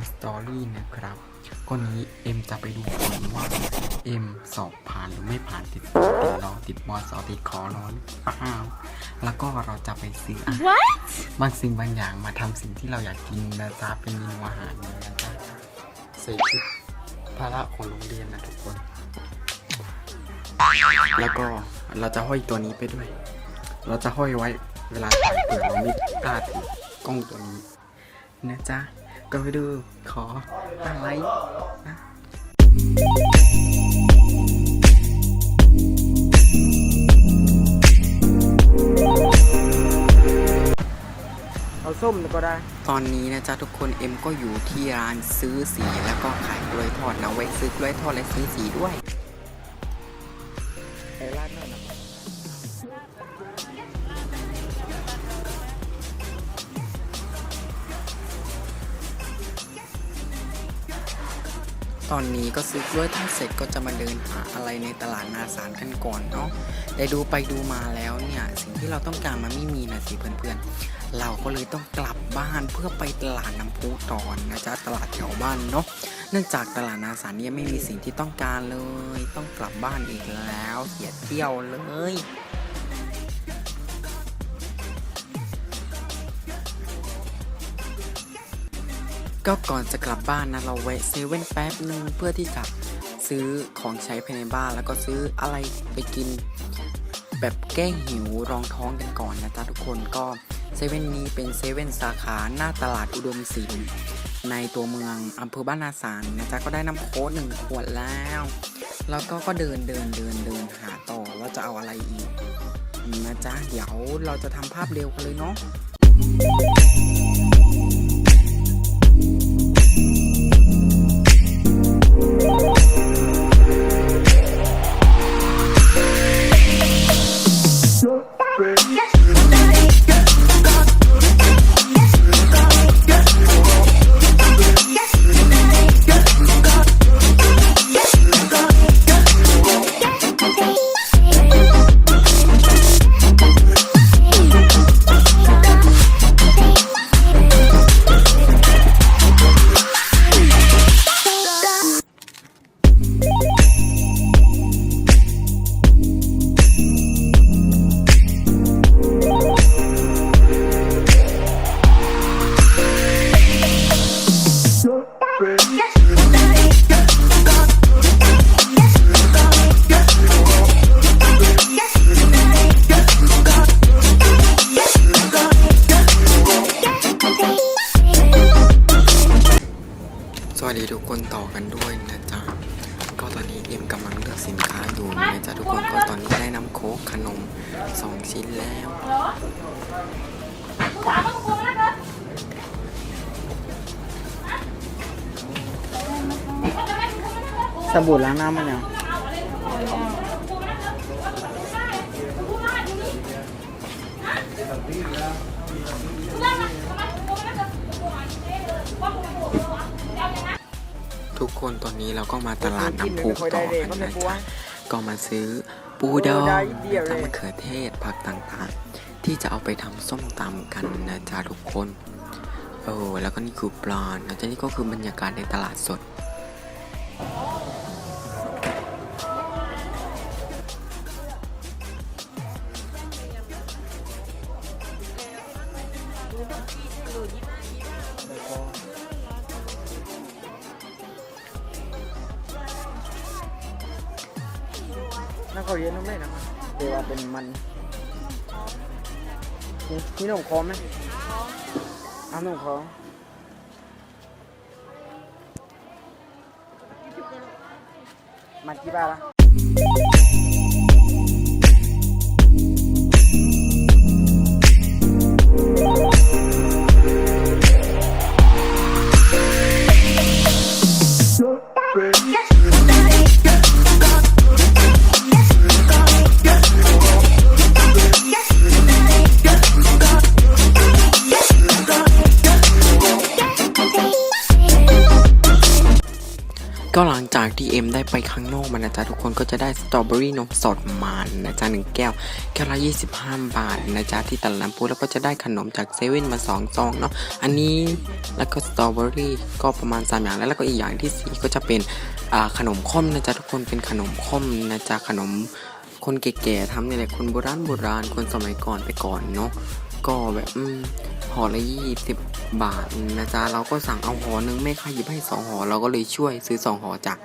M Story นะครับก็นี้เอ็มจะไปดูผลว่าเอ็มสอบผ่านหรือไม่ผ่านติดสอบติดรอติดมอสอติดคอรอนอ้าวแล้วก็เราจะไปซื้ออาหารบางสิ่งบางอย่างมาทำสิ่งที่เราอยากกินนะจ๊ะเป็นเมนูอาหารนะจ๊ะใส่ชุดภาระของโรงเรียนนะทุกคน แล้วก็เราจะห้อยตัวนี้ไปด้วย เราจะห้อยไว้เวลาถ่ายเผื่อเราไม่กล้าถือกล้องตัวนี้นะจ๊ะ ก็ไปดูขออะไรนะเอาส้มก็ได้ ตอนนี้นะจ๊ะทุกคนเอ็มก็อยู่ที่ร้านซื้อสีแล้วก็ขายกล้วยทอดนะไว้ซื้อกล้วยทอดและซื้อสีด้วย ตอนนี้ก็ซื้อกล้วยทอดเสร็จก็จะมาเดินหาอะไรในตลาดนาสารกันก่อนเนาะแต่ดูไปดูมาแล้วเนี่ย สิ่งที่เราต้องการมันไม่มีนะสิเพื่อนๆ เราก็เลยต้องกลับบ้านเพื่อไปตลาดน้ำพุตอนนะจ๊ะตลาดแถวบ้านเนาะเนื่องจากตลาดนาสารเนี่ยไม่มีสิ่งที่ต้องการเลย ต้องกลับบ้านอีกแล้วเสียเที่ยวเลย ก็ก่อนจะกลับบ้านนะเราแวะเซเว่นแป๊บหนึ่งเพื่อที่จะซื้อของใช้ภายในบ้านแล้วก็ซื้ออะไรไปกิน แบบแก้หิวรองท้องกันก่อนนะจ๊ะทุกคนก็เซเว่นนี้เป็นเซเว่นสาขาหน้าตลาดอุดมศิลป์ในตัวเมืองอำเภอบ้านนาสารนะจ๊ะก็ได้น้ำโค้ดหนึ่งขวดแล้ว แล้วก็ก็เดินเดินเดินเดินหาต่อว่าจะเอาอะไรอีกนะจ๊ะเดี๋ยวเราจะทำภาพเร็วกันเลยเนาะ กันด้วยนะจ๊ะ ก็ตอนนี้เอ็มกำลังเลือกสินค้าอยู่นะจ๊ะทุกคนก็ตอนนี้ได้น้ำโค้กขนม2ชิ้นแล้วสบู่ล้างหน้ามันยัง คนตอนนี้เราก็มาตลาดน้ำพุต่อกันก็ไม่นะจ๊ะก็มาซื้อปูดองได้เดียวนมะเขือเทศผักต่างๆ ที่จะเอาไปทำส้มตำกันนะจ๊ะทุกคนโอ้แล้วก็นี่คือปลานะจ๊ะนี่ก็คือบรรยากาศในตลาดสดน่าเขาเรียนน้องได้นะแต่ว่าเป็นมันนี่มีหนมคอมไหมเอาหนมคอมมันกี่บาทละ จากที่ BM ได้ไปข้างนอกมานะจ๊ะทุกคนก็จะได้สตรอเบอรี่นมสดมันนะจ๊ะหนึ่งแก้วแก้วละ25 บาทนะจ๊ะที่ตลาดน้ำพุแล้วก็จะได้ขนมจากเซเว่นมา2ซองเนาะอันนี้แล้วก็สตรอเบอรี่ก็ประมาณ3อย่างแล้วแล้วก็อีกอย่างที่สี่ก็จะเป็นขนมข้มนะจ๊ะทุกคนเป็นขนมข้มนะจ๊ะขนมคนแก่ๆทำนี่แหละคนโบราณโบราณคนสมัยก่อนไปก่อนเนาะก็แบบอืม ห่อละ20บาทนะจ๊ะเราก็สั่งเอาห่อหนึงแม่ค้าหยิบให้สองห่อเราก็เลยช่วยซื้อสองห่อจาก